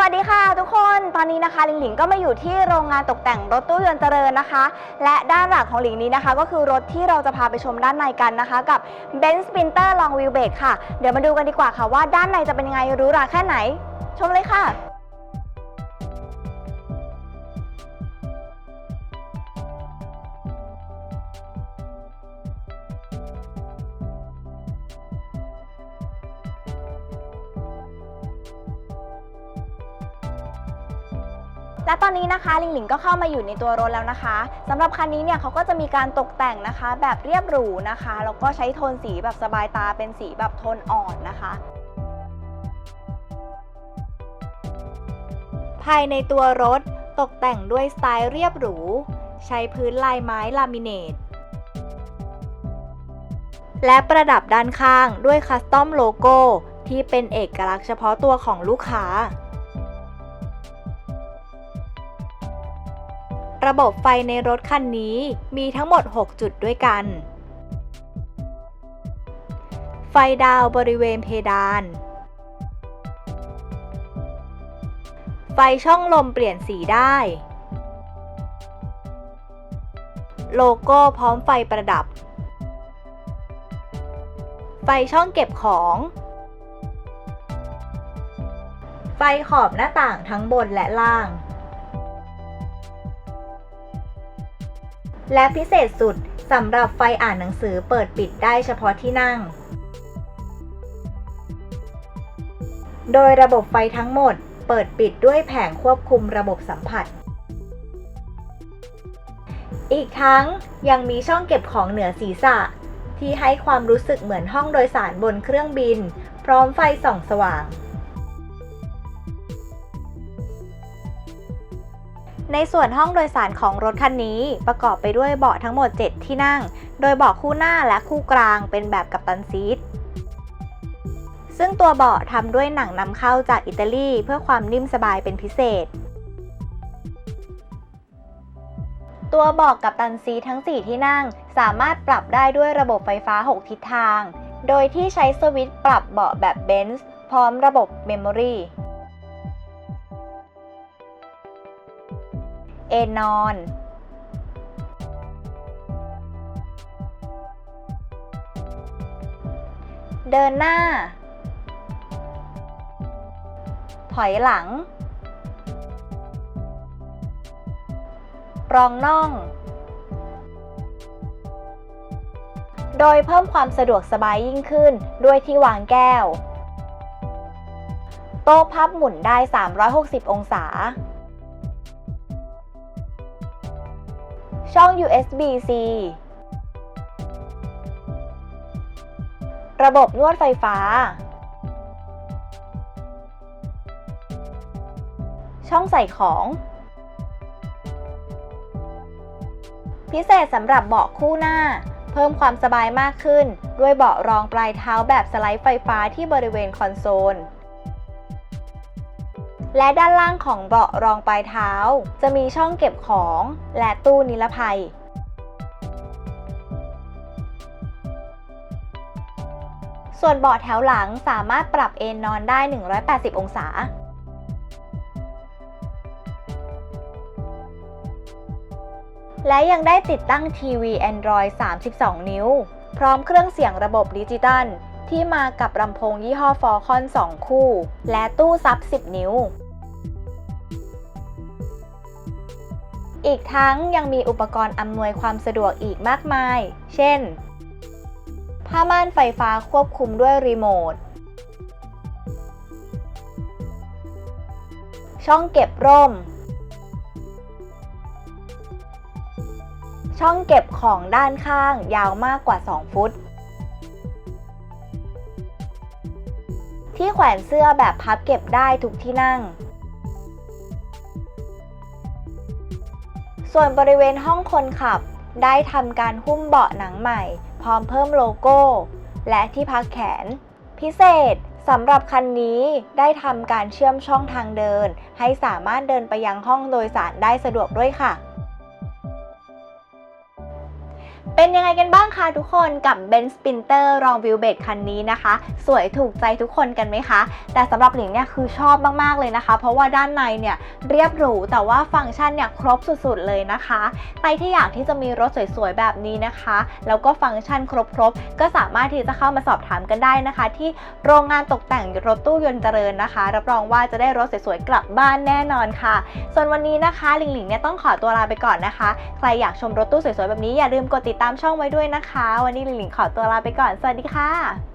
วัสดีค่ะทุกคนตอนนี้นะคะหลิงหลิงก็มาอยู่ที่โรงงานตกแต่งรถตู้ยนต์เจริญนะคะ และด้านหลังของหลิงนี้นะคะ ก็คือรถที่เราจะพาไปชมด้านในกันนะคะ กับ Benz Sprinter Long Wheelbase ค่ะ เดี๋ยวมาดูกันดีกว่าค่ะว่าด้านในจะเป็นยังไงรู้ราแค่ไหน ชมเลยค่ะ และตอนนี้นะคะลิงหลิงก็เข้ามาอยู่ในตัวรถแล้วนะคะสำหรับคันนี้เนี่ยเขาก็จะมีการตกแต่งนะคะ แบบเรียบหรูนะคะแล้วก็ใช้โทนสีแบบสบายตาเป็นสีแบบโทนอ่อนนะคะภายในตัวรถตกแต่งด้วยสไตล์เรียบหรู ใช้พื้นลายไม้ลามิเนต และประดับด้านข้างด้วยคัสตอมโลโก้ ที่เป็นเอกลักษณ์เฉพาะตัวของลูกค้า ระบบไฟในรถคันนี้มีทั้งหมด 6 จุดด้วยกัน ไฟดาวบริเวณเพดาน ไฟช่องลมเปลี่ยนสีได้ โลโก้พร้อมไฟประดับ ไฟช่องเก็บของ ไฟขอบหน้าต่างทั้งบนและล่าง และพิเศษสุดสำหรับไฟอ่านหนังสือเปิดปิดได้เฉพาะที่นั่ง โดยระบบไฟทั้งหมดเปิดปิดด้วยแผงควบคุมระบบสัมผัส อีกทั้งยังมีช่องเก็บของเหนือศีรษะ ที่ให้ความรู้สึกเหมือนห้องโดยสารบนเครื่องบิน พร้อมไฟส่องสว่าง ในส่วนห้องโดยสารของรถคันนี้ประกอบไปด้วยเบาะทั้งหมด 7 ที่นั่ง โดยเบาะคู่หน้าและคู่กลางเป็นแบบกัปตันซีทซึ่งตัวเบาะทำด้วยหนังนำเข้าจากอิตาลีเพื่อความนิ่มสบายเป็นพิเศษ ตัวเบาะกัปตันซีททั้ง 4 ที่นั่ง สามารถปรับได้ด้วยระบบไฟฟ้า 6 ทิศทาง โดยที่ใช้สวิตช์ปรับเบาะแบบเบนซ์พร้อมระบบเมมโมรี เอนนอน เดินหน้า ถอยหลัง รองน่อง โดยเพิ่มความสะดวกสบายยิ่งขึ้นด้วยที่วางแก้ว โต๊ะพับหมุนได้ 360 องศา ช่อง USB-C ระบบนวดไฟฟ้า ช่องใส่ของ พิเศษสำหรับเบาะคู่หน้า เพิ่มความสบายมากขึ้น ด้วยเบาะรองปลายเท้าแบบสไลด์ไฟฟ้าที่บริเวณคอนโซล และด้านล่างของเบาะรองปลายเท้า จะมีช่องเก็บของและตู้นิรภัยส่วนเบาะแถวหลังสามารถปรับเอนนอนได้ 180 องศา และยังได้ติดตั้งทีวี Android 32 นิ้ว พร้อมเครื่องเสียงระบบดิจิตัล ที่มากับลำโพงยี่ห้อฟอร์คอน2คู่ และตู้ซับ 10 นิ้ว อีกทั้งยังมีอุปกรณ์อำนวยความสะดวกอีกมากมาย เช่น ผ้าม่านไฟฟ้าควบคุมด้วยรีโมท ช่องเก็บร่ม ช่องเก็บของด้านข้างยาวมากกว่า 2 ฟุต ที่แขวนเสื้อแบบพับเก็บได้ทุกที่นั่ง ส่วนบริเวณห้องคนขับ ได้ทำการหุ้มเบาะหนังใหม่ พร้อมเพิ่มโลโก้ และที่พักแขน พิเศษสำหรับคันนี้ได้ทำการเชื่อมช่องทางเดิน ให้สามารถเดินไปยังห้องโดยสารได้สะดวกด้วยค่ะ เป็นยังไงกันบ้างคะทุกคนกับ Ben Sprinter Long Wheelbase คันนี้นะคะ สวยถูกใจทุกคนกันไหมคะ แต่สำหรับหลิงเนี่ยคือชอบมากๆเลยนะคะ เพราะว่าด้านในเนี่ยเรียบหรูแต่ว่าฟังก์ชันเนี่ยครบสุดๆเลยนะคะ ใครที่อยากที่จะมีรถสวยๆแบบนี้นะคะ แล้วก็ฟังก์ชันครบๆ ก็สามารถที่จะเข้ามาสอบถามกันได้นะคะ ที่โรงงานตกแต่งรถตู้ยนต์เจริญนะคะ รับรองว่าจะได้รถสวยๆกลับบ้านแน่นอนค่ะ ส่วนวันนี้นะคะหลิงหลิงเนี่ยต้องขอตัวลาไปก่อนนะคะ ใครอยากชมรถตู้สวยๆแบบนี้อย่าลืมกดติดตามช่องไว้ด้วยนะคะ วันนี้หลิงหลิงขอตัวลาไปก่อน สวัสดีค่ะ